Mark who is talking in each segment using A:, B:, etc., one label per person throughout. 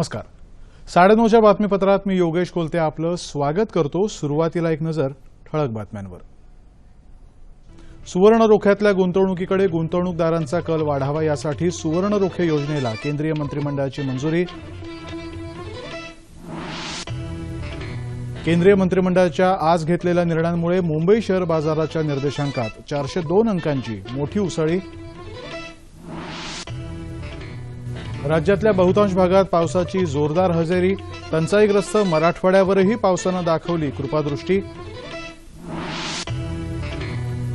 A: नमस्कार. साडेनऊच्या बातमीपत्रात मी योगेश कोलते आपलं स्वागत करतो सुरुवातीला एक नजर ठळक बातम्यांवर. सुवर्ण रोख्यातल्या गुंतवणुकीकडे गुंतवणूकदारांचा कल वाढावा यासाठी सुवर्ण रोखे योजनेला केंद्रीय मंत्रिमंडळाची मंजुरी. केंद्रीय मंत्रिमंडळाच्या आज घेतलेल्या निर्णयांमुळे मुंबई शेअर बाजाराच्या निर्देशांकात चारशे दोन अंकांची मोठी उसळी. राज्यातल्या बहुतांश भागात पावसाची जोरदार हजेरी. टंचाईग्रस्त मराठवाड्यावरही पावसानं दाखवली कृपादृष्टी.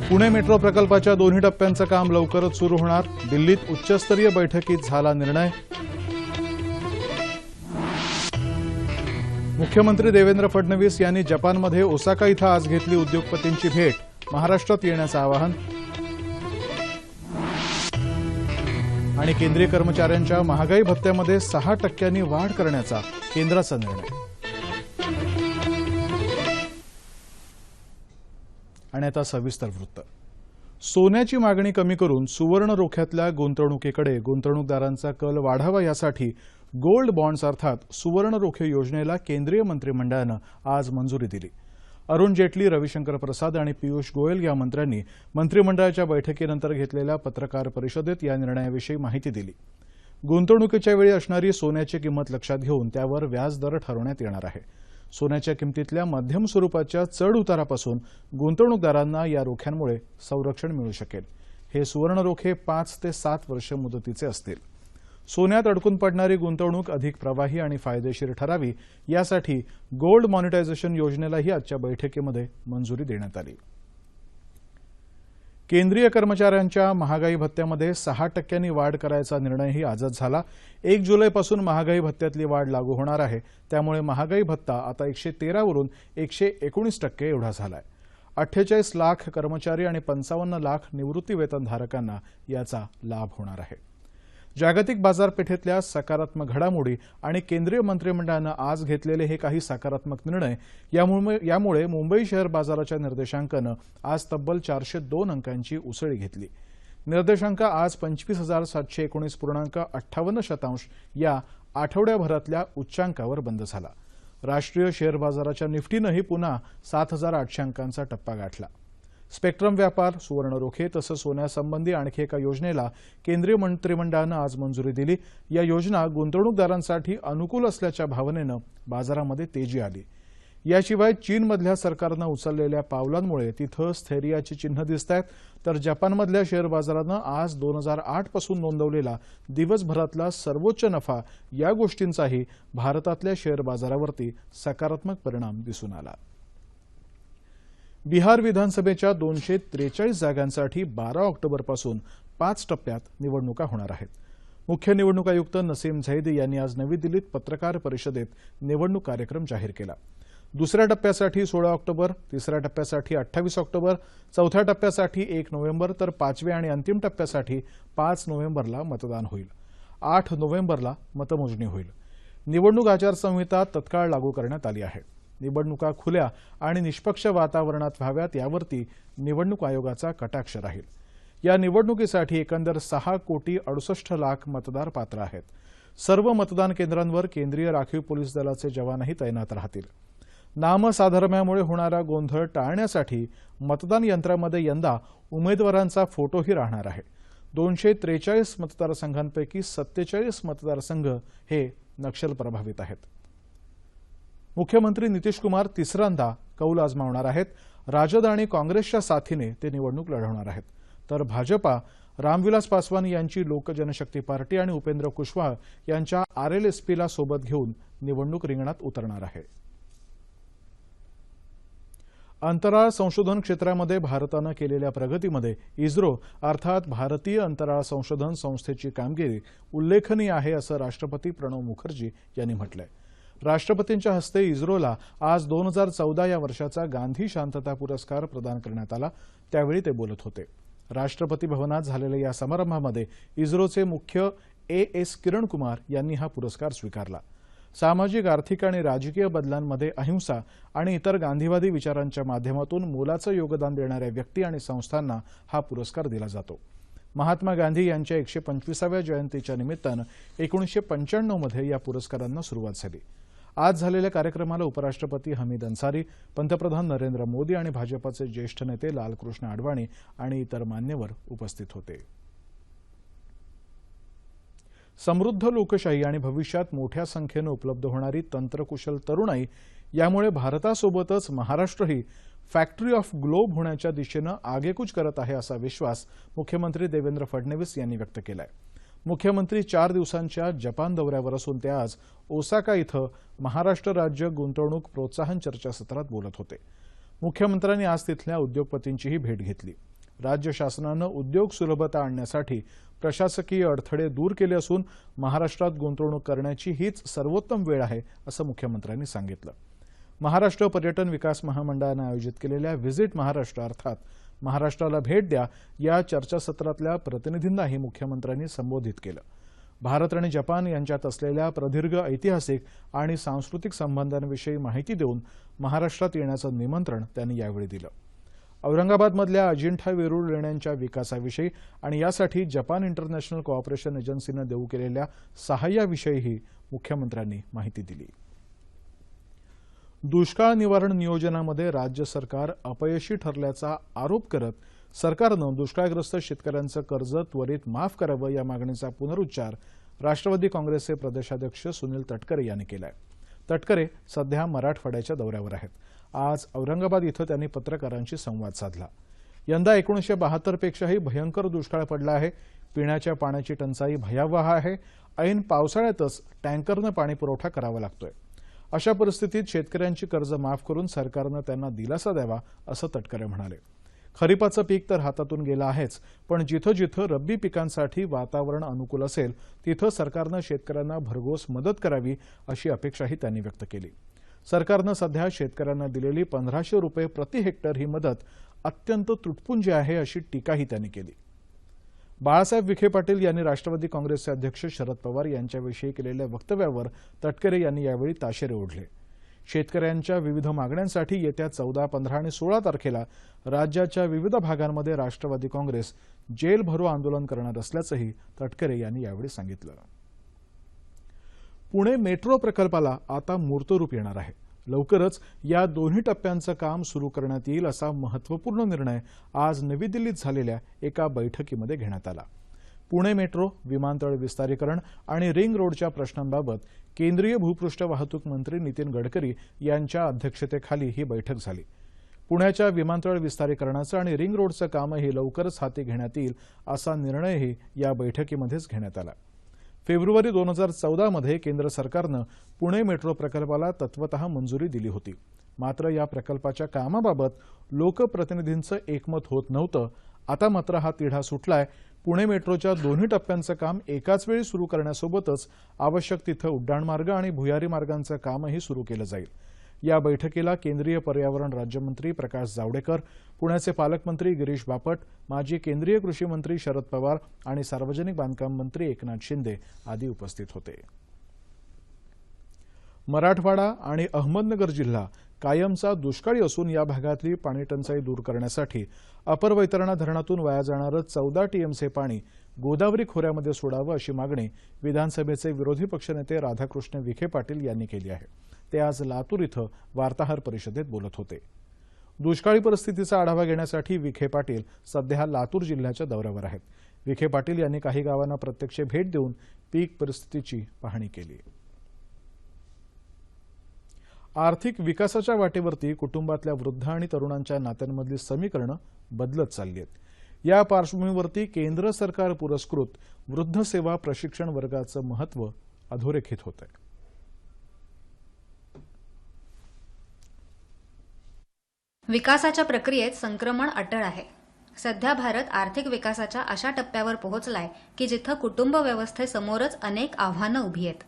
A: पुणे मेट्रो प्रकल्पाच्या दोन्ही टप्प्यांचं काम लवकरच सुरू होणार. दिल्लीत उच्चस्तरीय बैठकीत झाला निर्णय. मुख्यमंत्री देवेंद्र फडणवीस यांनी जपानमध्ये ओसाका इथं आज घेतली उद्योगपतींची भेट. महाराष्ट्रात येण्याचं आवाहन. आणि केंद्रीय कर्मचाऱ्यांच्या महागाई भत्त्यामध्ये सहा टक्क्यांनी वाढ करण्याचा केंद्राचा निर्णय. आणि आता सविस्तर वृत्त. सोन्याची मागणी कमी करून सुवर्ण रोख्यातल्या गुंतवणुकीकडे गुंतवणूकदारांचा कल वाढावा यासाठी गोल्ड बॉण्ड्स अर्थात सुवर्ण रोखे योजनेला केंद्रीय मंत्रिमंडळानं आज मंजुरी दिली. अरुण जेटली रविशंकर प्रसाद आणि पियुष गोयल या मंत्र्यांनी मंत्रिमंडळाच्या बैठकीनंतर घेतलेल्या पत्रकार परिषदेत या निर्णयाविषयी माहिती दिली. गुंतवणुकीच्या वेळी असणारी सोन्याची किंमत लक्षात घेऊन त्यावर व्याजदर ठरवण्यात येणार आहे. सोन्याच्या किमतीतल्या मध्यम स्वरूपाच्या चढ उतारापासून गुंतवणूकदारांना या रोख्यांमुळे संरक्षण मिळू शकेल. हे सुवर्ण रोखे पाच ते सात वर्ष मुदतीचे असतील. सोन्यात अडकून पडणारी गुंतवणूक अधिक प्रवाही आणि फायदेशीर ठरावी यासाठी गोल्ड मॉनिटायझेशन योजनेलाही आजच्या बैठकीमध्ये मंजुरी देण्यात आली. केंद्रीय कर्मचाऱ्यांच्या महागाई भत्त्यामध्ये सहा टक्क्यांनी वाढ करायचा निर्णयही आजच झाला. एक जुलैपासून महागाई भत्त्यातली वाढ लागू होणार आहे. त्यामुळे महागाई भत्ता आता एकशे तेरावरून एकशे एकोणीस टक्के एवढा झालाय. अठ्ठेचाळीस लाख कर्मचारी आणि पंचावन्न लाख निवृत्तीवेतनधारकांना याचा लाभ होणार आहे. जागतिक बाजारपेठेतल्या सकारात्मक घडामोडी आणि केंद्रीय मंत्रिमंडळानं आज घेतलेले हे काही सकारात्मक निर्णय यामुळे यामुळे मुंबई शेअर बाजाराच्या निर्देशांकानं आज तब्बल चारशे दोन अंकांची उसळी घेतली. निर्देशांक आज पंचवीस हजार सातशे एकोणीस पूर्णांक अठ्ठावन्न शतांश या आठवड्याभरातल्या उच्चांकावर बंद झाला. राष्ट्रीय शेअर बाजाराच्या निफ्टीनंही पुन्हा सात हजार आठशे अंकांचा टप्पा गाठला. स्पेक्ट्रम व्यापार सुवर्ण रोखे तसंच सोन्यासंबंधी आणखी एका योजनेला केंद्रीय मंत्रिमंडळानं आज मंजुरी दिली. या योजना गुंतवणूकदारांसाठी अनुकूल असल्याच्या भावनेनं बाजारामध्ये तेजी आली. याशिवाय चीनमधल्या सरकारनं उचललेल्या पावलांमुळे तिथं स्थैर्याची चिन्ह दिसत आहेत तर जपानमधल्या शेअर बाजारानं आज दोन हजार आठपासून नोंदवलेला दिवसभरातला सर्वोच्च नफा या गोष्टींचाही भारतातल्या शेअर बाजारावरती सकारात्मक परिणाम दिसून आला. बिहार विधानसभेच्या दोनशे त्रेचाळीस जागांसाठी बारा ऑक्टोबरपासून पाच टप्प्यात निवडणुका होणार आहेत. मुख्य निवडणूक आयुक्त नसीम झैद यांनी आज नवी दिल्लीत पत्रकार परिषदेत निवडणूक कार्यक्रम जाहीर केला. दुसऱ्या टप्प्यासाठी सोळा ऑक्टोबर तिसऱ्या टप्प्यासाठी अठ्ठावीस ऑक्टोबर चौथ्या टप्प्यासाठी एक नोव्हेंबर तर पाचव्या आणि अंतिम टप्प्यासाठी पाच नोव्हेंबरला मतदान होईल. आठ नोव्हेंबरला मतमोजणी होईल. निवडणूक आचारसंहिता तत्काळ लागू करण्यात आली आहे. निवडणुका खुल्या आणि निष्पक्ष वातावरणात व्हाव्यात यावरती निवडणूक आयोगाचा कटाक्ष राहील. या निवडणुकीसाठी एकंदर सहा कोटी अडुसष्ट लाख मतदार पात्र आहेत. सर्व मतदान केंद्रांवर केंद्रीय राखीव पोलीस दलाचे जवानही तैनात राहतील. नामसाधर्म्यामुळे होणारा गोंधळ टाळण्यासाठी मतदान यंत्रामध्ये यंदा उमेदवारांचा फोटोही राहणार आहे. दोनशे त्रेचाळीस मतदारसंघांपैकी सत्तेचाळीस मतदारसंघ हे नक्षल प्रभावित आहेत. मुख्यमंत्री नितीश कुमार तिसऱ्यांदा कौल आजमावणार आहेत. राजद आणि काँग्रेसच्या साथीने ते निवडणूक लढवणार आहेत. तर भाजपा रामविलास पासवान यांची लोक जनशक्ती पार्टी आणि उपेंद्र कुशवाह यांच्या आरएलएसपीला सोबत घेऊन निवडणूक रिंगणात उतरणार आहे. अंतराळ संशोधन क्षेत्रामध्ये भारतानं केलेल्या प्रगतीमध्ये इस्रो अर्थात भारतीय अंतराळ संशोधन संस्थेची कामगिरी उल्लेखनीय आहे असं राष्ट्रपती प्रणव मुखर्जी यांनी म्हटलंय. राष्ट्रपतींच्या हस्ते इस्रोला आज दोन हजार चौदा या वर्षाचा गांधी शांतता पुरस्कार प्रदान करण्यात आला. त्यावेळी ते बोलत होते. राष्ट्रपती भवनात झालेल्या या समारंभामध्ये इस्रोचे मुख्य ए एस किरण कुमार यांनी हा पुरस्कार स्वीकारला. सामाजिक आर्थिक आणि राजकीय बदलांमध्ये अहिंसा आणि इतर गांधीवादी विचारांच्या माध्यमातून मोलाचं योगदान देणाऱ्या व्यक्ती आणि संस्थांना हा पुरस्कार दिला जातो. महात्मा गांधी यांच्या एकशे पंचवीसाव्या जयंतीच्या निमित्तानं एकोणीसशे पंच्याण्णवमध्ये या पुरस्कारांना सुरुवात झाली. आज झालेल्या कार्यक्रमाला उपराष्ट्रपती हमीद अन्सारी पंतप्रधान नरेंद्र मोदी आणि भाजपाचे ज्येष्ठ नेते लालकृष्ण अडवाणी आणि इतर मान्यवर उपस्थित होते. समृद्ध लोकशाही आणि भविष्यात मोठ्या संख्येनं उपलब्ध होणारी तंत्रकुशल तरुणाई यामुळे भारतासोबतच महाराष्ट्रही फॅक्टरी ऑफ ग्लोब होण्याच्या दिशेनं आगेकूच करत आहे असा विश्वास मुख्यमंत्री देवेंद्र फडणवीस यांनी व्यक्त केला आहे मुख्यमंत्री चार दिवसांच्या जपान दौऱ्यावर असून ते आज ओसाका इथं महाराष्ट्र राज्य गुंतवणूक प्रोत्साहन चर्चासत्रात बोलत होते. मुख्यमंत्र्यांनी आज तिथल्या उद्योगपतींचीही भेट घेतली. राज्य शासनानं उद्योग सुलभता आणण्यासाठी प्रशासकीय अडथळे दूर केले असून महाराष्ट्रात गुंतवणूक करण्याची हीच सर्वोत्तम वेळ आहे असं मुख्यमंत्र्यांनी सांगितलं. महाराष्ट्र पर्यटन विकास महामंडळानं आयोजित केलेल्या व्हिजिट महाराष्ट्र अर्थात महाराष्ट्राला भेट द्या या चर्चासत्रातल्या प्रतिनिधींनाही मुख्यमंत्र्यांनी संबोधित केलं. भारत आणि जपान यांच्यात असलेल्या प्रदीर्घ ऐतिहासिक आणि सांस्कृतिक संबंधांविषयी माहिती देऊन महाराष्ट्रात येण्याचं निमंत्रण त्यांनी यावेळी दिलं. औरंगाबादमधल्या अजिंठा वेरूळ लेण्यांच्या विकासाविषयी आणि यासाठी जपान इंटरनॅशनल कॉपरेशन एजन्सीनं देऊ केलेल्या सहाय्याविषयीही मुख्यमंत्र्यांनी माहिती दिली. दुष्काळ निवारण नियोजनामध्ये राज्य सरकार अपयशी ठरल्याचा आरोप करत सरकारनं दुष्काळग्रस्त शेतकऱ्यांचं कर्ज त्वरित माफ करावं या मागणीचा पुनरुच्चार राष्ट्रवादी काँग्रेसचे प्रदेशाध्यक्ष सुनील तटकरे यांनी केलाय. तटकरे सध्या मराठवाड्याच्या दौऱ्यावर आहेत. आज औरंगाबाद इथं त्यांनी पत्रकारांशी संवाद साधला. यंदा एकोणीसशे बहात्तरपेक्षाही भयंकर दुष्काळ पडला आहे. पिण्याच्या पाण्याची टंचाई भयावह आहे. ऐन पावसाळ्यातच टँकरनं पाणी पुरवठा करावा लागतोय. अशा परिस्थितीत शेतकऱ्यांची कर्ज माफ करून सरकारनं त्यांना दिलासा द्यावा असं तटकरे म्हणाले. खरीपाचं पीक तर हातातून गेलं आहेच पण जिथं जिथं रब्बी पिकांसाठी वातावरण अनुकूल असेल तिथं सरकारनं शेतकऱ्यांना भरघोस मदत करावी अशी अपेक्षाही त्यांनी व्यक्त केली. सरकारनं सध्या शेतकऱ्यांना दिलेली पंधराशे रुपये प्रति हेक्टर ही मदत अत्यंत तुटपुंजी आहे अशी टीकाही त्यांनी केली. बाळासाहेब विखे पाटील यांनी राष्ट्रवादी काँग्रेसचे अध्यक्ष शरद पवार यांच्याविषयी केलेल्या वक्तव्यावर तटकरे यांनी यावेळी ताशेरे ओढले. शेतकऱ्यांच्या विविध मागण्यांसाठी येत्या चौदा पंधरा आणि सोळा तारखेला राज्याच्या विविध भागांमध्ये राष्ट्रवादी काँग्रेस जेल भरो आंदोलन करणार असल्याचंही तटकरे यांनी यावेळी सांगितलं. पुणे मेट्रो प्रकल्पाला आता मूर्तरूप येणार आहे. लवकरच या दोन्ही टप्प्यांचं काम सुरू करण्यात येईल असा महत्त्वपूर्ण निर्णय आज नवी दिल्लीत झालेल्या एका बैठकीमध्ये घेण्यात आला. पुणे मेट्रो विमानतळ विस्तारीकरण आणि रिंग रोडच्या प्रश्नांबाबत केंद्रीय भूपृष्ठ वाहतूक मंत्री नितीन गडकरी यांच्या अध्यक्षतेखाली ही बैठक झाली. पुण्याच्या विमानतळ विस्तारीकरणाचं आणि रिंग रोडचं कामही लवकरच हाती घेण्यात येईल असा निर्णयही या बैठकीमध्येच घेण्यात आला. फेब्रुवारी दोन हजार चौदामध्ये केंद्र सरकारनं पुणे मेट्रो प्रकल्पाला तत्वतः मंजुरी दिली होती. मात्र या प्रकल्पाच्या कामाबाबत लोकप्रतिनिधींचं एकमत होत नव्हतं. आता मात्र हा तिढा सुटलाय. पुणे मेट्रोच्या दोन्ही टप्प्यांचं काम एकाच वेळी सुरू करण्यासोबतच आवश्यक तिथं उड्डाणमार्ग आणि भुयारी मार्गांचं कामही सुरू केलं जाईल. या बैठकीला केंद्रीय पर्यावरण राज्यमंत्री प्रकाश जावडेकर पुण्याचे पालकमंत्री गिरीश बापट माजी केंद्रीय कृषी मंत्री शरद पवार आणि सार्वजनिक बांधकाम मंत्री एकनाथ शिंदे आदी उपस्थित होते. मराठवाडा आणि अहमदनगर जिल्हा कायमचा दुष्काळी असून या भागातली पाणीटंचाई दूर करण्यासाठी अपर वैतरणा धरणातून वाया जाणारं चौदा टीएमचे पाणी गोदावरी खोऱ्यामध्ये सोडावं अशी मागणी विधानसभेचे विरोधी पक्षनेते राधाकृष्ण विखे पाटील यांनी केली आहे. ते आज लातूर इथं वार्ताहर परिषदेत बोलत होते. दुष्काळी परिस्थितीचा आढावा घेण्यासाठी विखे पाटील सध्या लातूर जिल्ह्याच्या दौऱ्यावर आहेत. विखे पाटील यांनी काही गावांना प्रत्यक्ष भेट देऊन पीक परिस्थितीची पाहणी केली. आर्थिक विकासाच्या वाटेवरती कुटुंबातल्या वृद्ध आणि तरुणांच्या नात्यांमधली समीकरणं बदलत चालली आहेत या पार्श्वभूमीवरती केंद्र सरकार पुरस्कृत वृद्ध सेवा प्रशिक्षण वर्गाचं महत्त्व अधोरेखित होतं
B: विकासाच्या प्रक्रियेत संक्रमण अटळ आहे. सध्या भारत आर्थिक विकासाच्या अशा टप्प्यावर पोहोचलाय की जिथं कुटुंब व्यवस्थेसमोरच अनेक आव्हानं उभी आहेत.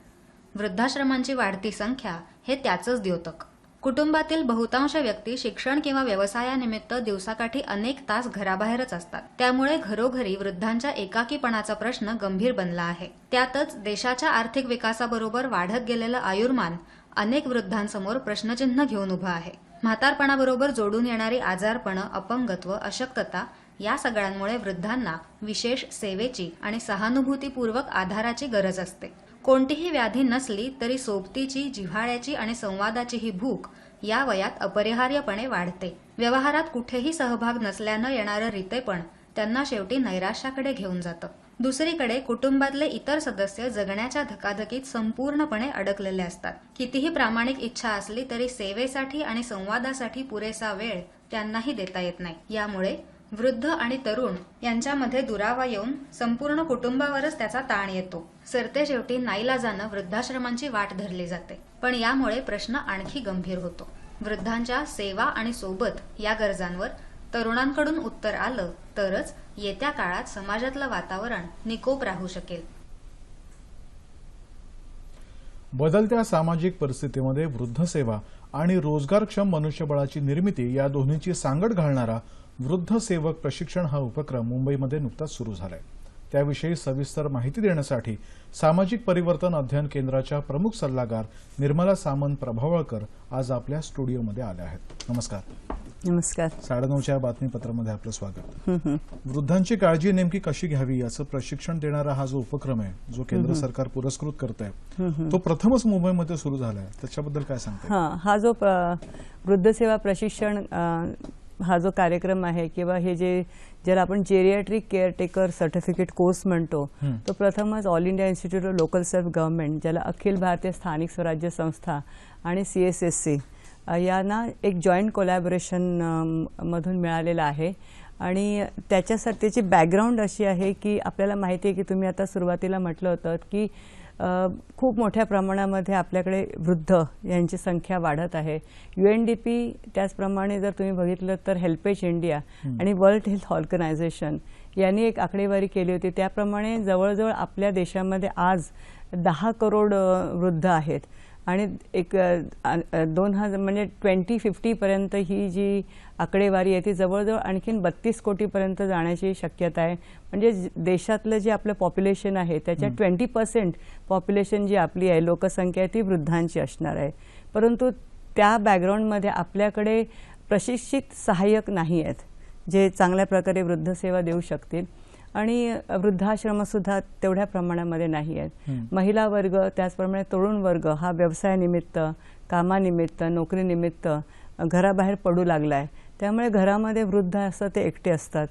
B: वृद्धाश्रमांची वाढती संख्या हे त्याचंच द्योतक. कुटुंबातील बहुतांश व्यक्ती शिक्षण किंवा व्यवसायानिमित्त दिवसाकाठी अनेक तास घराबाहेरच असतात. त्यामुळे घरोघरी वृद्धांच्या एकाकीपणाचा प्रश्न गंभीर बनला आहे. त्यातच देशाच्या आर्थिक विकासाबरोबर वाढत गेलेलं आयुर्मान अनेक वृद्धांसमोर प्रश्नचिन्ह घेऊन उभं आहे. म्हातारपणाबरोबर जोडून येणारी आजारपणं अपंगत्व अशक्तता या सगळ्यांमुळे वृद्धांना विशेष सेवेची आणि सहानुभूतीपूर्वक आधाराची गरज असते. कोणतीही व्याधी नसली तरी सोबतीची जिव्हाळ्याची आणि संवादाची ही भूक या वयात अपरिहार्यपणे वाढते. व्यवहारात कुठेही सहभाग नसल्यानं येणारं रितेपण त्यांना शेवटी नैराश्याकडे घेऊन जातं. दुसरीकडे कुटुंबातले इतर सदस्य जगण्याच्या धकाधकीत संपूर्णपणे अडकलेले असतात. कितीही प्रामाणिक इच्छा असली तरी सेवेसाठी आणि संवादासाठी पुरेसा वेळ त्यांनाही देता येत नाही. यामुळे वृद्ध आणि तरुण यांच्यामध्ये दुरावा येऊन संपूर्ण कुटुंबावरच त्याचा ताण येतो. सरते शेवटी नाईलाजानं वृद्धाश्रमांची वाट धरली जाते. पण यामुळे प्रश्न आणखी गंभीर होतो. वृद्धांच्या सेवा आणि सोबत या गरजांवर तरुणांकडून उत्तर आलं तरच येत्या काळात समाजातलं वातावरण निकोप राहू शकेल.
A: बदलत्या सामाजिक परिस्थितीमध्ये वृद्ध सेवा आणि रोजगारक्षम मनुष्यबळाची निर्मिती या दोन्हीची सांगड घालणारा वृद्ध सेवक प्रशिक्षण हा उपक्रम मुंबईमध्ये नुकताच सुरू झालाय. त्याविषयी सविस्तर माहिती देण्यासाठी सामाजिक परिवर्तन अध्ययन केंद्राच्या प्रमुख सल्लागार निर्मला सामंत प्रभावळकर आज आपल्या स्टुडिओमध्ये आल्या आहेत. नमस्कार.
C: नमस्कार.
A: साडेनऊच्या बातमीपत्रामध्ये आपलं स्वागत. वृद्धांची काळजी नेमकी कशी घ्यावी याचं प्रशिक्षण देणारा हा जो उपक्रम आहे जो केंद्र सरकार पुरस्कृत करत आहे तो प्रथमच मुंबईमध्ये सुरू झालाय. त्याच्याबद्दल काय सांगता
C: हा जो प्र- वृद्धसेवा प्रशिक्षण हा जो कार्यक्रम आहे किंवा हे जे ज्याला आपण जेरियाट्रिक केअरटेकर सर्टिफिकेट कोर्स म्हणतो. तो प्रथमच all India institute of local self government ज्याला अखिल भारतीय स्थानिक स्वराज्य संस्था आणि सी एस एस सी यांना एक जॉईंट कोलॅबोरेशन मधून मिळालेला आहे आणि त्याच्यासाठी त्याची बॅकग्राऊंड अशी आहे की आपल्याला माहिती आहे की तुम्ही आता सुरुवातीला म्हटलं होतं की खूप मोठ्या प्रमाणामध्ये आपल्याकडे वृद्ध यांची संख्या वाढत आहे. यू एन डी पी त्याचप्रमाणे जर तुम्ही बघितलं तर हेल्पेज इंडिया आणि वर्ल्ड हेल्थ ऑर्गनायझेशन यांनी एक आकडेवारी केली होती. त्याप्रमाणे जवळजवळ आपल्या देशामध्ये आज दहा करोड वृद्ध आहेत. आणि एक दोन हजार म्हणजे ट्वेंटी फिफ्टीपर्यंत ही जी आकडेवारी आहे. ती जवळजवळ आणखीन बत्तीस कोटीपर्यंत जाण्याची शक्यता आहे. म्हणजे देशातलं जे आपलं पॉप्युलेशन आहे त्याच्या ट्वेंटी पर्सेंट पॉप्युलेशन जी आपली आहे लोकसंख्या आहे ती वृद्धांची असणार आहे. परंतु त्या बॅकग्राऊंडमध्ये आपल्याकडे प्रशिक्षित सहाय्यक नाही आहेत जे चांगल्या प्रकारे वृद्धसेवा देऊ शकतील. आणि वृद्धाश्रमसुद्धा तेवढ्या प्रमाणामध्ये नाही आहेत. महिला वर्ग त्याचप्रमाणे तरुण वर्ग हा व्यवसायानिमित्त कामानिमित्त नोकरीनिमित्त घराबाहेर पडू लागलाय. त्यामुळे घरामध्ये वृद्ध असं ते एकटे असतात.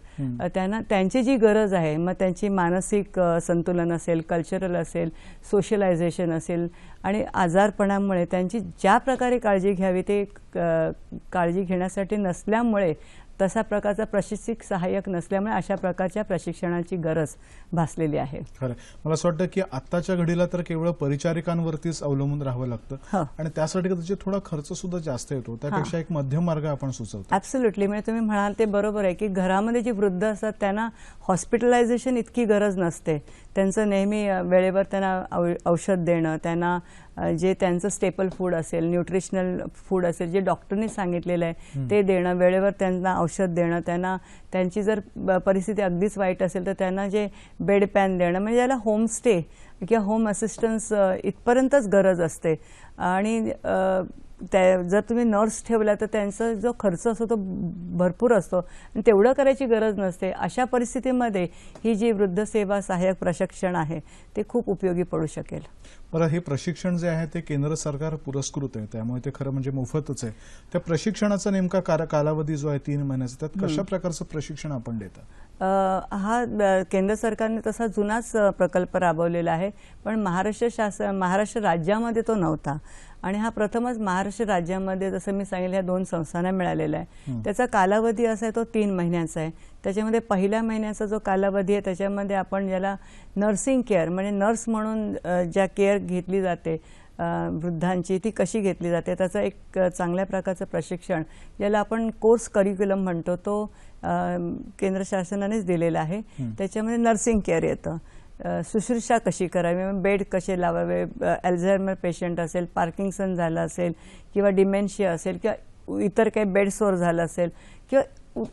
C: त्यांना त्यांची जी गरज आहे मग त्यांची मानसिक संतुलन असेल कल्चरल असेल सोशलायझेशन असेल आणि आजारपणामुळे त्यांची ज्या प्रकारे काळजी घ्यावी ते काळजी घेण्यासाठी नसल्यामुळे तसा प्रकारचा प्रशिक्षित सहाय्यक नसल्यामुळे अशा प्रकारच्या प्रशिक्षणाची गरज भासलेली आहे.
A: खरं मला असं वाटतं की आत्ताच्या घडीला तर केवळ परिचारिकांवरतीच अवलंबून राहावं लागतं.
C: हो.
A: आणि त्यासाठी त्याचे थोडा खर्च सुद्धा जास्त येतो. त्यापेक्षा एक मध्यम मार्ग आपण सुचवतो.
C: ॲब्सोल्युटली म्हणजे तुम्ही म्हणाल ते बरोबर आहे की घरामध्ये जी वृद्ध असतात त्यांना हॉस्पिटलायझेशन इतकी गरज नसते. त्यांचं नेहमी वेळेवर त्यांना औषध देणं त्यांना जे त्यांचं स्टेपल फूड असेल न्यूट्रिशनल फूड असेल जे डॉक्टरनी सांगितलेलं आहे ते देणं वेळेवर त्यांना औषध देणं त्यांना त्यांची जर परिस्थिती अगदीच वाईट असेल तर त्यांना जे बेड पॅन देणं म्हणजे याला होमस्टे किंवा होम असिस्टन्स इथपर्यंतच गरज असते. आणि त्या जर तुम्ही नर्स ठेवल्या तर त्यांचा जो खर्च असतो तो भरपूर असतो. आणि तेवढं करायची गरज नसते. अशा परिस्थितीमध्ये ही जी वृद्ध सेवा सहाय्यक प्रशिक्षण आहे ते खूप उपयोगी पडू शकेल.
A: बरं हे प्रशिक्षण जे आहे ते केंद्र सरकार पुरस्कृत आहे. त्यामुळे ते खरं म्हणजे मोफतच आहे. त्या प्रशिक्षणाचा नेमका कार- कालावधी जो आहे तीन महिन्याचा त्यात कशा प्रकारचं प्रशिक्षण आपण देता?
C: हा केंद्र सरकारने तसा जुनाच प्रकल्प राबवलेला आहे. पण महाराष्ट्र शासन महाराष्ट्र राज्यामध्ये तो नव्हता. आणि हा प्रथमच महाराष्ट्र राज्यामध्ये जसं मी सांगितलं ह्या दोन संस्थांना मिळालेला आहे. त्याचा कालावधी असा आहे तो तीन महिन्याचा आहे. त्याच्यामध्ये पहिल्या महिन्याचा जो कालावधी आहे त्याच्यामध्ये आपण ज्याला नर्सिंग केअर म्हणजे नर्स म्हणून ज्या केअर घेतली जाते वृद्धांची ती कशी घेतली जाते त्याचं एक चांगल्या प्रकारचं प्रशिक्षण ज्याला आपण कोर्स करिक्युलम म्हणतो तो केंद्र शासनानेच दिलेला आहे. त्याच्यामध्ये नर्सिंग केअर येतं. शुश्रूषा कशी करावी? बेड कसे लावावे? अल्झायमर पेशंट असेल पार्किंगसन झालं असेल किंवा डिमेन्शिया असेल किंवा इतर काही बेडसोर झालं असेल किंवा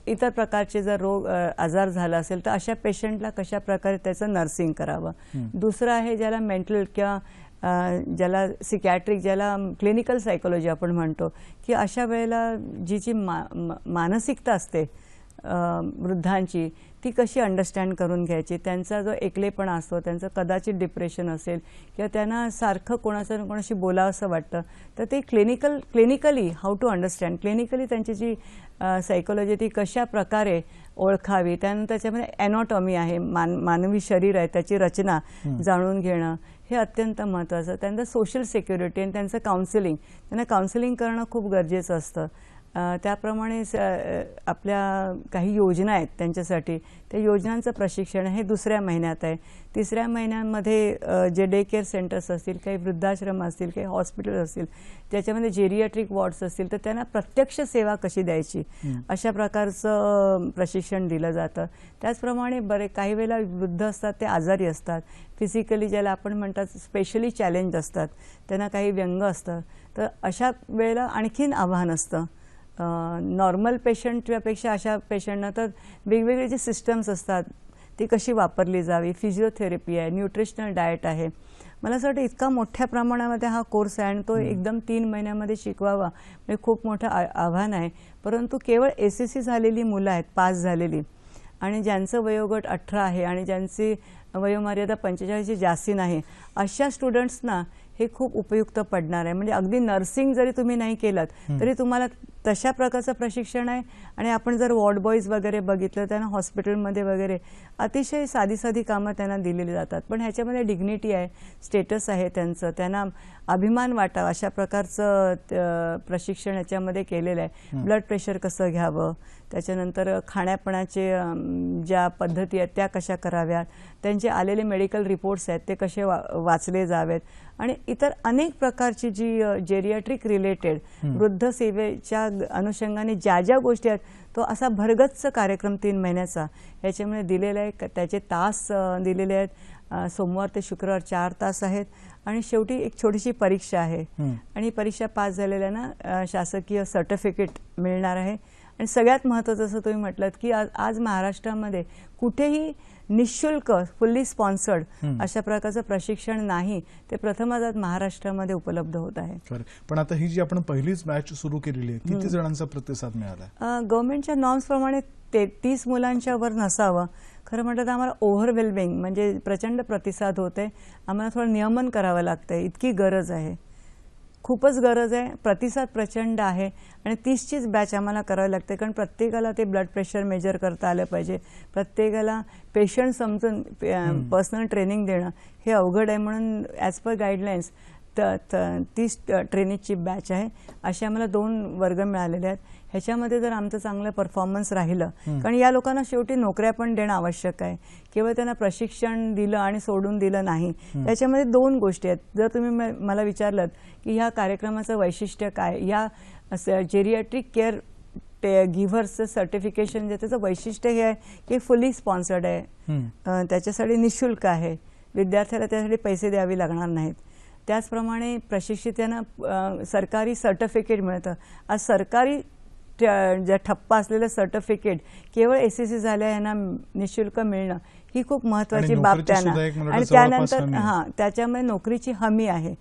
C: इतर प्रकारचे जर रोग आजार झाला असेल तर अशा पेशंटला कशा प्रकारे त्याचं नर्सिंग करावं? दुसरं आहे ज्याला मेंटल किंवा ज्याला सिकॅट्रिक ज्याला क्लिनिकल सायकोलॉजी आपण म्हणतो की अशा वेळेला जी जी मा मानसिकता असते वृद्धांची ती कशी अंडरस्टँड करून घ्यायची? त्यांचा जो एकलेपणा असतो त्यांचं कदाचित डिप्रेशन असेल किंवा त्यांना सारखं कोणाचं ना कोणाशी बोलावं असं वाटतं तर ते clinical clinically how to understand clinically त्यांची जी सायकोलॉजी ती कशा प्रकारे ओळखावी? त्यानंतर त्याच्यामध्ये ॲनॉटॉमी आहे मान मानवी शरीर आहे त्याची रचना जाणून घेणं हे अत्यंत महत्त्वाचं. त्यानंतर सोशल सिक्युरिटी आणि त्यांचं काउन्सिलिंग त्यांना काउन्सिलिंग करणं खूप गरजेचं असतं. त्याप्रमाणे आपल्या काही योजना आहेत त्यांच्यासाठी. त्या योजनांचं प्रशिक्षण हे दुसऱ्या महिन्यात आहे. तिसऱ्या महिन्यांमध्ये जे डे केअर सेंटर्स असतील काही वृद्धाश्रम असतील काही हॉस्पिटल असतील त्याच्यामध्ये जेरियाट्रिक वॉर्ड्स असतील तर त्यांना प्रत्यक्ष सेवा कशी द्यायची? अशा प्रकारचं प्रशिक्षण दिलं जातं. त्याचप्रमाणे बरे काही वेळेला वृद्ध असतात ते आजारी असतात. फिजिकली ज्याला आपण म्हणतात स्पेशली चॅलेंज असतात. त्यांना काही व्यंग असतं. तर अशा वेळेला आणखीन आव्हान असतं. नॉर्मल पेशंटपेक्षा अशा पेशंटना तर वेगवेगळे जे सिस्टम्स असतात ती कशी वापरली जावी? फिजिओथेरपी आहे न्यूट्रिशनल डाएट आहे. मला असं वाटतं इतका मोठ्या प्रमाणामध्ये हा कोर्स आहे आणि तो एकदम तीन महिन्यामध्ये शिकवावा म्हणजे खूप मोठं आ- आव्हान आहे. परंतु केवळ एस एस सी झालेली मुलं आहेत पास झालेली. आणि ज्यांचं वयोगट अठरा आहे आणि ज्यांची वयोमर्यादा पंचेचाळीसची जास्ती नाही अशा स्टुडंट्सना हे खूप उपयुक्त पडणार आहे. म्हणजे अगदी नर्सिंग जरी तुम्ही नाही केलं तरी तुम्हाला तशा प्रकारचं प्रशिक्षण आहे. आणि आपण जर वॉर्ड बॉईज वगैरे बघितलं त्यांना हॉस्पिटलमध्ये वगैरे अतिशय साधी साधी कामं त्यांना दिलेली जातात. पण ह्याच्यामध्ये डिग्निटी आहे स्टेटस आहे त्यांचं. त्यांना अभिमान वाटावा अशा प्रकारचं प्रशिक्षण याच्यामध्ये केलेलं आहे. ब्लड प्रेशर कसं घ्यावं? त्याच्यानंतर खाण्यापिण्याचे अम, ज्या पद्धती आहेत त्या कशा कराव्यात? त्यांचे आलेले मेडिकल रिपोर्ट्स आहेत ते कसे वा वाचले जावेत? आणि इतर अनेक प्रकारची जी जेरियाट्रिक रिलेटेड वृद्ध सेवेच्या अनुषंगाने ज्या ज्या गोष्टी आहेत तो असा भरगच्च कार्यक्रम तीन महिन्याचा. याच्यामध्ये दिलेला आहे त्याचे तास दिलेले आहेत. सोमवार ते शुक्रवार चार तास आहेत. आणि शेवटी एक छोटीशी परीक्षा आहे. आणि परीक्षा पास झालेल्यांना अ, शासकीय सर्टिफिकेट मिळणार आहे. आणि सगळ्यात महत्त्वाचं असं तुम्ही म्हटलं की आज आज महाराष्ट्रामध्ये कुठेही निशुल्क फुल्ली स्पॉन्सर्ड अशा प्रकारचं प्रशिक्षण नाही ते प्रथमच आज महाराष्ट्रामध्ये उपलब्ध होत आहे.
A: पण आता ही जी आपण पहिलीच मॅच सुरू केलेली आहे किती जणांचा प्रतिसाद मिळाला
C: गव्हर्नमेंटच्या नॉर्म्सप्रमाणे ते तीस मुलांच्या वर नसावं. खरं म्हटलं तर आम्हाला ओव्हरवेल्मिंग म्हणजे प्रचंड प्रतिसाद होते आम्हाला थोडं नियमन करावं लागतं इतकी गरज आहे. खूपच गरज आहे. प्रतिसाद प्रचंड आहे आणि तीसचीच बॅच आम्हाला करावी लागते. कारण प्रत्येकाला ते ब्लड प्रेशर मेजर करता आलं पाहिजे. प्रत्येकाला पेशंट समजून पर्सनल ट्रेनिंग देणं हे अवघड आहे. म्हणून ॲज पर गाईडलाईन्स त त- तीस ट्रेनिंगची बॅच आहे. असे आम्हाला दोन वर्ग मिळालेले आहेत. ह्याच्यामध्ये जर आमचं चांगलं परफॉर्मन्स राहिलं कारण या लोकांना शेवटी नोकऱ्या पण देणं आवश्यक आहे. केवळ त्यांना प्रशिक्षण दिलं आणि सोडून दिलं नाही. त्याच्यामध्ये दोन गोष्टी आहेत. जर तुम्ही म- मला विचारलं की ह्या कार्यक्रमाचं वैशिष्ट्य काय? या जेरियाट्रिक केअर ते गिव्हर्सचं सर्टिफिकेशन जे त्याचं वैशिष्ट्य हे आहे की फुल्ली स्पॉन्सर्ड आहे. त्याच्यासाठी निशुल्क आहे. विद्यार्थ्याला त्यासाठी पैसे द्यावे लागणार नाहीत. त्याचप्रमाणे प्रशिक्षित यांना अ, सरकारी सर्टिफिकेट मिळतं. आज सरकारी ज्या ठप्पा असलेलं सर्टिफिकेट केवळ एस एस सी झाल्या यांना निशुल्क मिळणं ही खूप महत्वाची बाब त्यांना. आणि त्यानंतर. हां त्याच्यामध्ये नोकरीची हमी आहे.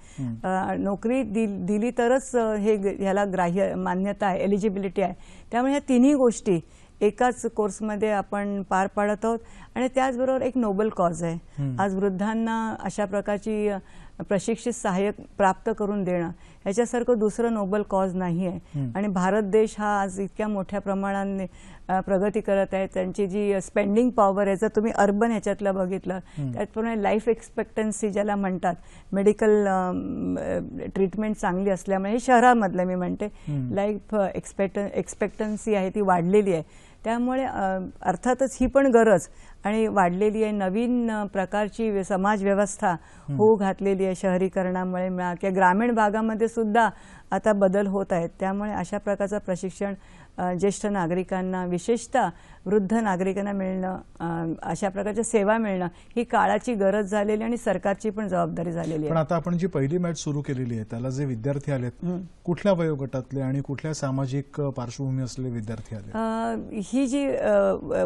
C: नोकरी दिल- दिली तरच हे ह्याला ग्राह्य मान्यता आहे एलिजिबिलिटी आहे. त्यामुळे ह्या तिन्ही गोष्टी एकाच कोर्समध्ये आपण पार पाडत आहोत. आणि त्याचबरोबर एक नोबल कॉज आहे. आज वृद्धांना अशा प्रकारची प्रशिक्षित सहाय्यक प्राप्त करून देणं ह्याच्यासारखं दुसरं नोबल कॉज नाही आहे आणि भारत देश हा आज इतक्या मोठ्या प्रमाणाने प्रगती करत आहे. त्यांची जी स्पेंडिंग पॉवर आहे जर तुम्ही अर्बन ह्याच्यातलं बघितलं त्याचप्रमाणे लाईफ एक्सपेक्टन्सी ज्याला म्हणतात. मेडिकल ट्रीटमेंट चांगली असल्यामुळे हे शहरामधलं मी म्हणते. लाईफ एक्सपेक्ट एक्सपेक्टन्सी आहे ती वाढलेली आहे. त्यामुळे अर्थातच ही पण गरज. आणि वाढलेली आहे नवीन प्रकारची समाज व्यवस्था होऊ घातलेली आहे शहरीकरणामुळे म्हणा किंवा ग्रामीण भागामध्ये सुद्धा आता बदल होत आहेत. त्यामुळे अशा प्रकारचं प्रशिक्षण ज्येष्ठ नागरिकांना विशेषतः वृद्ध नागरिकांना मिळणं अशा प्रकारच्या सेवा मिळणं ही काळाची गरज झालेली आणि सरकारची पण जबाबदारी झालेली
A: पण
C: आहे
A: आता आपण जी पहिली मॅच सुरू केलेली आहे त्याला जे विद्यार्थी आलेत कुठल्या वयोगटातले आणि कुठल्या सामाजिक पार्श्वभूमी असलेले विद्यार्थी आले
C: ही जी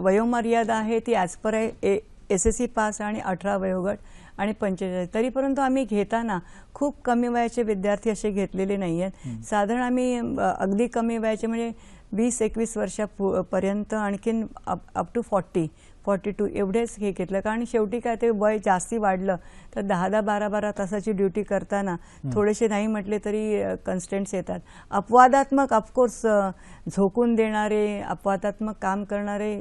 C: वयोमर्यादा आहे ती as per S S C pass आणि अठरा वयोगट आणि पंचेचाळीस. तरी परंतु आम्ही घेताना खूप कमी वयाचे विद्यार्थी असे घेतलेले नाही आहेत साधारण आम्ही अगदी कमी वयाचे म्हणजे वीस एकवीस वर्षापर्यंत आणखीन up up to forty forty two एवढेच हे घेतलं. कारण शेवटी काय ते वय जास्ती वाढलं तर दहा दहा बारा बारा तासाची ड्युटी करताना थोडेसे नाही म्हटले तरी कन्स्टंट्स येतात. अपवादात्मक ऑफकोर्स झोकून देणारे अपवादात्मक काम करणारे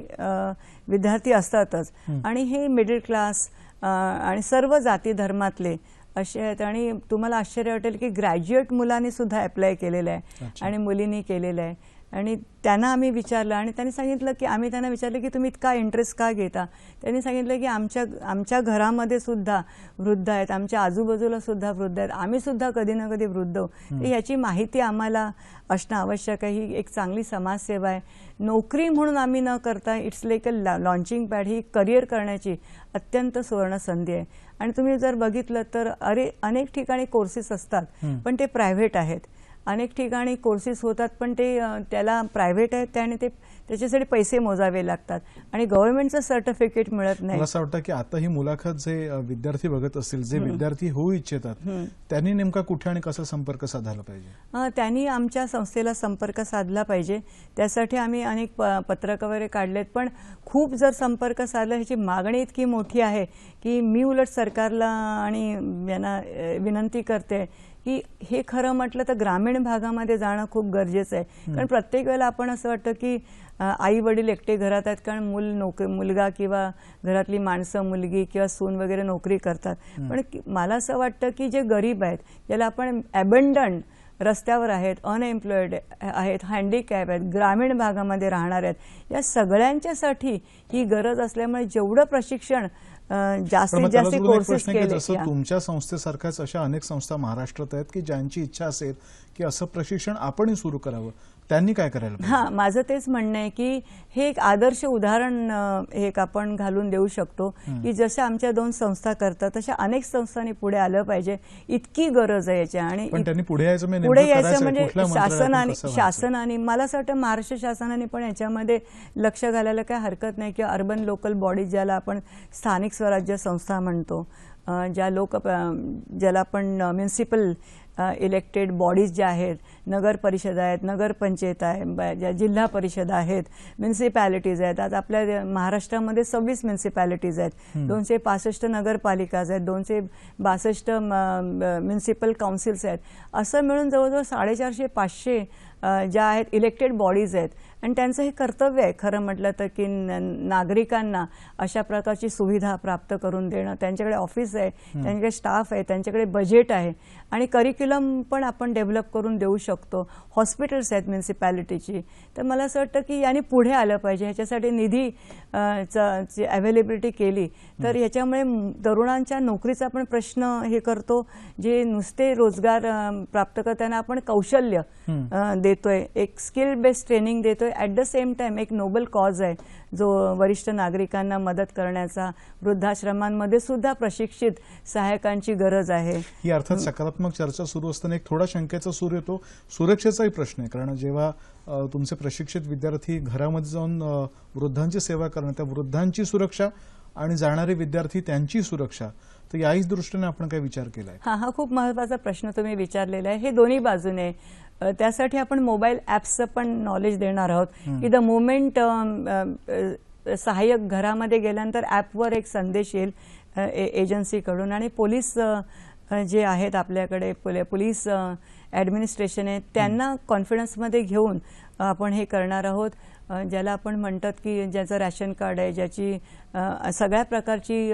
C: विद्यार्थी असतातच. आणि हे मिडल क्लास आणि सर्व जाती धर्मातले असे आहेत. आणि तुम्हाला आश्चर्य वाटेल की ग्रॅज्युएट मुलांनी सुद्धा अप्लाय केलेलं आहे. आणि मुलींनी केलेलं आहे. आणि त्यांना आम्ही विचारलं आणि त्यांनी सांगितलं की आम्ही त्यांना विचारलं की तुम्ही इतका इंटरेस्ट का घेता? त्यांनी सांगितलं की आमच्या आमच्या घरामध्ये सुद्धा वृद्ध आहेत आमच्या आजूबाजूला सुद्धा वृद्ध आहेत. आम्ही सुद्धा कधी ना कधी वृद्ध. तर याची माहिती आम्हाला असणं आवश्यक आहे. ही एक चांगली समाजसेवा आहे. नोकरी म्हणून आम्ही न करता it's like a launching pad he career करण्याची अत्यंत सुवर्ण संधी आहे. आणि तुम्ही जर बघितलं तर अरे अनेक ठिकाणी कोर्सेस असतात पण ते प्रायव्हेट आहेत. अनेक ठिकाणी कोर्सेस होतात पण ते त्याला प्रायव्हेट आहेत ते आणि ते त्याच्यासाठी पैसे मोजावे लागतात. आणि गव्हर्नमेंटचं सर्टिफिकेट मिळत नाही.
A: मला असं वाटतं की आता ही मुलाखत जे विद्यार्थी बघत असतील जे विद्यार्थी होऊ इच्छितात त्यांनी नेमका कुठे आणि कसा संपर्क साधायला पाहिजे?
C: त्यांनी आमच्या संस्थेला संपर्क साधला पाहिजे. त्यासाठी आम्ही अनेक प पत्रक वगैरे काढलेत पण खूप जर संपर्क साधला ह्याची मागणी इतकी मोठी आहे की मी उलट सरकारला आणि यांना विनंती करते की हे खरं म्हटलं तर ग्रामीण भागामध्ये जाणं खूप गरजेचं आहे. कारण प्रत्येक वेळेला आपण असं वाटतं की आई वडील एकटे घरात आहेत कारण मूल नोकरी मुलगा किंवा घरातली माणसं मुलगी किंवा सून वगैरे नोकरी करतात. पण मला असं वाटतं की जे गरीब आहेत ज्याला आपण अबंडंट रस्त्यावर आहेत अनएम्प्लॉईड आहेत हँडिकॅप आहेत ग्रामीण भागामध्ये राहणार आहेत या सगळ्यांच्यासाठी ही गरज असल्यामुळे जेवढं प्रशिक्षण जास्तीत जास्त कोर्सेस केले
A: जसं. तुमच्या संस्थेसारख्याच अशा अनेक संस्था महाराष्ट्रात आहेत की ज्यांची इच्छा असेल की असं प्रशिक्षण आपणही सुरू करावं त्यांनी काय करायला?
C: हा माझं तेच म्हणणं आहे की हे एक आदर्श उदाहरण हे एक आपण घालून देऊ शकतो की जसं आमच्या दोन संस्था करतात तशा अनेक संस्थांनी पुढे आलं पाहिजे इतकी गरज आहे याच्या आणि
A: पुढे यायचं म्हणजे
C: म्हणजे शासनाने? शासनाने मला असं वाटतं महाराष्ट्र शासनाने पण याच्यामध्ये लक्ष घालायला काय हरकत नाही किंवा अर्बन लोकल बॉडीज ज्याला आपण स्थानिक स्वराज्य संस्था म्हणतो ज्या लोक ज्याला आपण म्युन्सिपल इलेक्टेड बॉडीज ज्या आहेत नगर परिषद आहेत नगर पंचायत आहे ब- ज्या जिल्हा परिषद आहेत म्युन्सिपॅलिटीज आहेत आज आपल्या महाराष्ट्रामध्ये सव्वीस म्युन्सिपॅलिटीज आहेत. दोनशे पासष्ट नगरपालिकाज आहेत दोनशे बासष्ट म्युन्सिपल काउन्सिल्स आहेत. असं मिळून जवळजवळ साडेचारशे पाचशे ज्या आहेत इलेक्टेड बॉडीज आहेत. आणि त्यांचं हे कर्तव्य आहे. खरं म्हटलं तर की नागरिकांना अशा प्रकारची सुविधा प्राप्त करून देणं. त्यांच्याकडे ऑफिस आहे त्यांच्याकडे स्टाफ आहे त्यांच्याकडे बजेट आहे. आणि करिक्युलम पण आपण डेव्हलप करून देऊ शकतो. हॉस्पिटल्स आहेत म्युन्सिपॅलिटीची तर मला असं वाटतं की यांनी पुढे आलं पाहिजे. ह्याच्यासाठी निधी अवेलेबिलिटी केली. तर ह्याच्यामुळे तरुणांच्या नोकरीचा पण प्रश्न हे करतो. जे नुसते रोजगार प्राप्त करताना आपण कौशल्य देतोय. एक स्किल बेस्ड ट्रेनिंग देतोय. ॲट द सेम टाइम एक नोबल कॉज आहे जो वरिष्ठ नागरिकांना मदत करण्याचा वृद्धाश्रमांमध्ये सुद्धा प्रशिक्षित सहाय्यकांची गरज आहे.
A: ही अर्थात सकारात्मक चर्चा सुरू असताना एक थोडा शंकेचा सूर येतो. सुरक्षेचाही प्रश्न आहे कारण जेव्हा तुमचे प्रशिक्षित विद्यार्थी घरामध्ये जाऊन वृद्धांची सेवा करणं त्या वृद्धांची सुरक्षा आणि जाणारे विद्यार्थी त्यांची सुरक्षा तर याही दृष्टीने आपण काय विचार केलाय.
C: हा हा खूप महत्त्वाचा प्रश्न तुम्ही विचारलेला आहे. हे दोन्ही बाजूने त्यासाठी आपण मोबाईल ॲप्सचं पण नॉलेज देणार आहोत. की द मोमेंट सहाय्यक घरामध्ये गेल्यानंतर ॲपवर एक संदेश येईल एजन्सीकडून. आणि पोलीस जे आहेत आपल्याकडे पोल- पोलीस ॲडमिनिस्ट्रेशन आहे त्यांना कॉन्फिडन्समध्ये घेऊन आपण हे करणार आहोत. ज्याला आपण म्हणतात की ज्याचं रॅशन कार्ड आहे ज्याची सगळ्या प्रकारची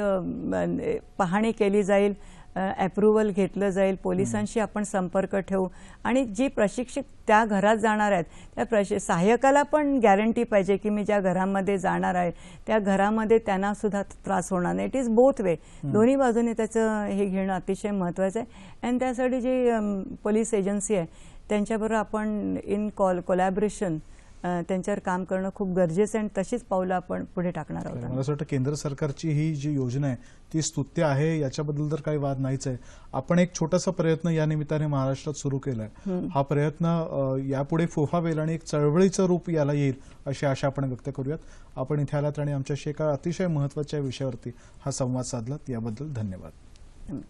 C: पाहणी केली जाईल अप्रुव्हल घेतलं जाईल. पोलिसांशी आपण संपर्क ठेवू. आणि जी प्रशिक्षक त्या घरात जाणार आहेत त्या प्रशि सहाय्यकाला पण गॅरंटी पाहिजे की मी ज्या घरामध्ये जाणार आहे त्या घरामध्ये त्यांना सुद्धा त्रास होणार नाही. इट इज बोथ वे दोन्ही बाजूने त्याचं हे घेणं अतिशय महत्त्वाचं आहे. आणि त्यासाठी जी पोलीस एजन्सी आहे त्यांच्याबरोबर आपण इन कॉल कोलॅबरेशन त्यांच्यावर काम करणं खूप गरजेचं आहे आणि तशीच पावलं आपण पुढे टाकणार आहोत.
A: मला असं वाटतं केंद्र सरकारची ही जी योजना आहे ती स्तुत्य आहे याच्याबद्दल तर काही वाद नाहीच आहे. आपण एक छोटासा प्रयत्न या निमित्ताने महाराष्ट्रात सुरू केलाय. हा प्रयत्न यापुढे फोफावेल आणि एक चळवळीचं रूप याला येईल अशी आशा आपण व्यक्त करूयात. आपण इथे आलात आणि आमच्याशी एका अतिशय महत्त्वाच्या विषयावरती हा संवाद साधलात. याबद्दल धन्यवाद.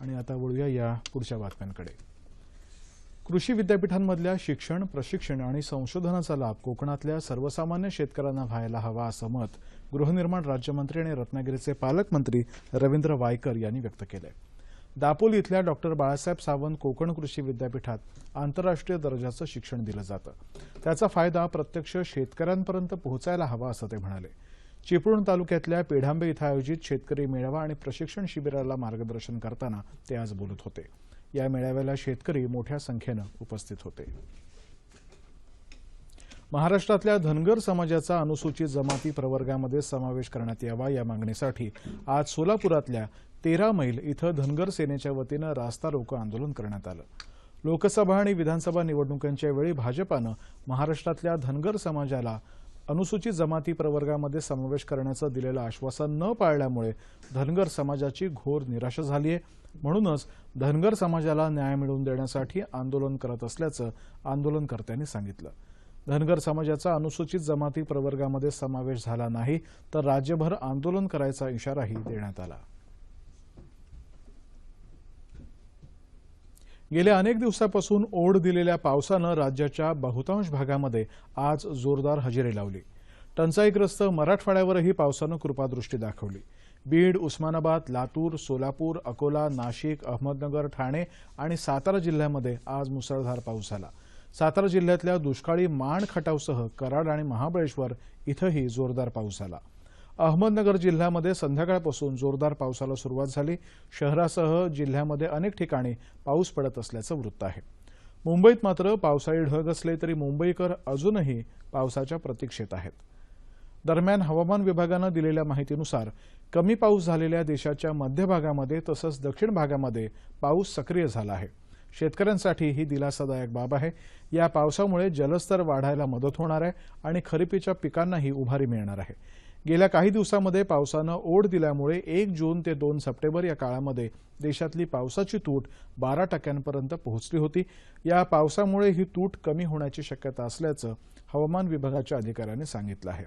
A: आणि आता वळूया या पुढच्या बातम्यांकडे. कृषी विद्यापीठांमधल्या शिक्षण प्रशिक्षण आणि संशोधनाचा लाभ कोकणातल्या सर्वसामान्य शेतकऱ्यांना व्हायला हवा असं मत गृहनिर्माण राज्यमंत्री आणि रत्नागिरीचे पालकमंत्री रवींद्र वायकर यांनी व्यक्त केलंय. दापोली इथल्या डॉक्टर बाळासाहेब सावंत कोकण कृषी विद्यापीठात आंतरराष्ट्रीय दर्जाचं शिक्षण दिलं जातं. त्याचा फायदा प्रत्यक्ष शेतकऱ्यांपर्यंत पोहोचायला हवा असं ते म्हणाले. चिपळूण तालुक्यातल्या पेढांबे इथं आयोजित शेतकरी मेळावा आणि प्रशिक्षण शिबिराला मार्गदर्शन करताना ते आज बोलत होते. या मेळाव्याला शेतकरी मोठ्या संख्येनं उपस्थित होते. महाराष्ट्रातल्या धनगर समाजाचा अनुसूचित जमाती प्रवर्गामध्ये समावेश करण्यात यावा या मागणीसाठी आज सोलापुरातल्या तेरा मैल इथं धनगर सेनेच्या वतीनं रास्ता रोको आंदोलन करण्यात आलं. लोकसभा आणि विधानसभा निवडणुकांच्या वेळी भाजपानं महाराष्ट्रातल्या धनगर समाजाला अनुसूचित जमाती प्रवर्गामध्ये समावेश करण्याचं दिलेलं आश्वासन न पाळल्यामुळे धनगर समाजाची घोर निराशा झाली आहे म्हणूनच धनगर समाजाला न्याय मिळवून देण्यासाठी आंदोलन करत असल्याचं आंदोलनकर्त्यांनी सांगितलं. धनगर समाजाचा अनुसूचित जमाती प्रवर्गामध्ये समावेश झाला नाही तर राज्यभर आंदोलन करायचा इशाराही देण्यात आला. गेल्या अनेक दिवसापासून ओढ दिलेल्या पावसानं राज्याच्या बहुतांश भागामध्ये आज जोरदार हजेरी लावली. टंचाईग्रस्त मराठवाड्यावरही पावसानं कृपादृष्टी दाखवली. बीड उस्मानाबाद लातूर सोलापूर अकोला नाशिक अहमदनगर ठाणे आणि सातारा जिल्ह्यामध्ये आज मुसळधार पाऊस झाला. सातारा जिल्ह्यातल्या दुष्काळी माण खटावसह कराड आणि महाबळेश्वर इथंही जोरदार पाऊस झाला. अहमदनगर जिल्ह्यामध्ये संध्याकाळपासून जोरदार पावसाला सुरुवात झाली. शहरासह जिल्ह्यामध्ये अनेक ठिकाणी पाऊस पडत असल्याचं वृत्त आहे. मुंबईत मात्र पावसाळी ढग असले तरी मुंबईकर अजूनही पावसाच्या प्रतीक्षेत आहेत. दरम्यान हवामान विभागानं दिलेल्या माहितीनुसार कमी पाऊस झालेल्या देशाच्या मध्य भागामध्ये तसंच दक्षिण भागामध्ये पाऊस सक्रिय झाला आहे. शेतकऱ्यांसाठी ही दिलासादायक बाब आहे. या पावसामुळे जलस्तर वाढायला मदत होणार आहे आणि खरीपीच्या पिकांनाही उभारी मिळणार आहे. गेल्या काही दिवसामध्ये पावसानं ओढ दिल्यामुळे एक जून ते दोन सप्टेंबर या काळामध्ये देशातली पावसाची तूट बारा टक्क्यांपर्यंत पोहोचली होती. या पावसामुळे ही तूट कमी होण्याची शक्यता असल्याचं हवामान विभागाच्या अधिकाऱ्यांनी सांगितलं आहे.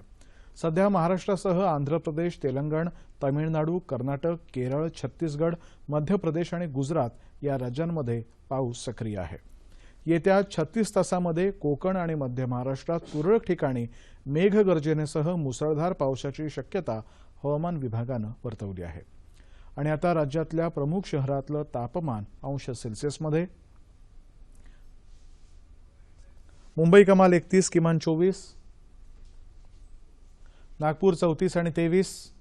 A: सध्या महाराष्ट्रासह आंध्र प्रदेश तेलंगण तामिळनाडू कर्नाटक केरळ छत्तीसगड मध्य प्रदेश आणि गुजरात या राज्यांमध्ये पाऊस सक्रिय आहे. येत्या छत्तीस तासामध्ये कोकण आणि मध्य महाराष्ट्रात तुरळक ठिकाणी मेघगर्जनेसह मुसळधार पावसाची शक्यता हवामान विभागानं वर्तवली आहे. आणि आता राज्यातल्या प्रमुख शहरातलं तापमान अंश सेल्सिअसमध्ये. मुंबई कमाल एकतीस किमान चोवीस. नागपूर चौतीस आणि तेवीस.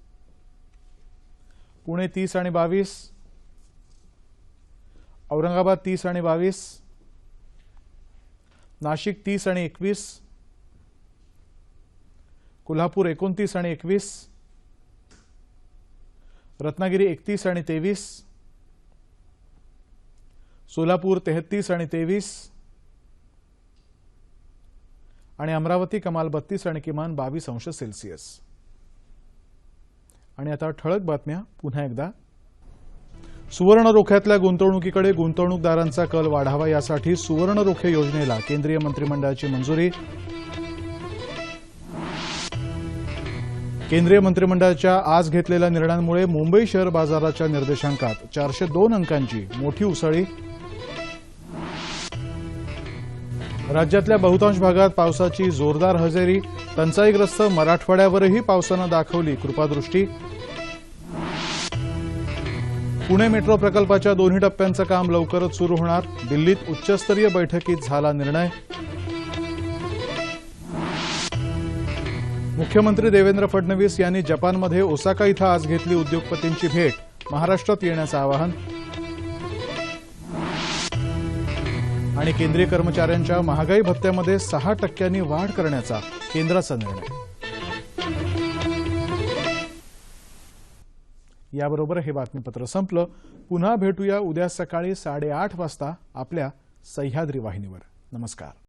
A: पुणे तीस आणि बावीस. औरंगाबाद तीस आणि बावीस. नाशिक तीस आणि एकवीस. कोल्हापूर एकोणतीस आणि एकवीस. रत्नागिरी एकतीस आणि तेवीस. सोलापूर तेहतीस आणि तेवीस. आणि अमरावती कमाल बत्तीस आणि किमान बावीस अंश सेल्सिअस. आणि आता ठळक बातम्या पुन्हा एकदा. सुवर्ण रोख्यातल्या गुंतवणुकीकडे गुंतवणूकदारांचा कल वाढावा यासाठी सुवर्ण रोखे योजनेला केंद्रीय मंत्रिमंडळाची मंजुरी. केंद्रीय मंत्रिमंडळाच्या आज घेतलेल्या निर्णयांमुळे मुंबई शेअर बाजाराच्या निर्देशांकात चारशे दोन अंकांची मोठी उसळी. राज्यातल्या बहुतांश भागात पावसाची जोरदार हजेरी. टंचाईग्रस्त मराठवाड्यावरही पावसानं दाखवली कृपादृष्टी. पुणे मेट्रो प्रकल्पाच्या दोन्ही टप्प्यांचं काम लवकरच सुरू होणार. दिल्लीत उच्चस्तरीय बैठकीत झाला निर्णय. मुख्यमंत्री देवेंद्र फडणवीस यांनी जपानमध्ये ओसाका इथं आज घेतली उद्योगपतींची भेट. महाराष्ट्रात येण्याचं आवाहन. आणि केंद्रीय कर्मचाऱ्यांच्या महागाई भत्त्यामध्ये सहा टक्क्यांनी वाढ करण्याचा केंद्राचा निर्णय. याबरोबर हे बातमीपत्र संपलं. पुन्हा भेटूया उद्या सकाळी साडेआठ वाजता आपल्या सह्याद्री वाहिनीवर. नमस्कार.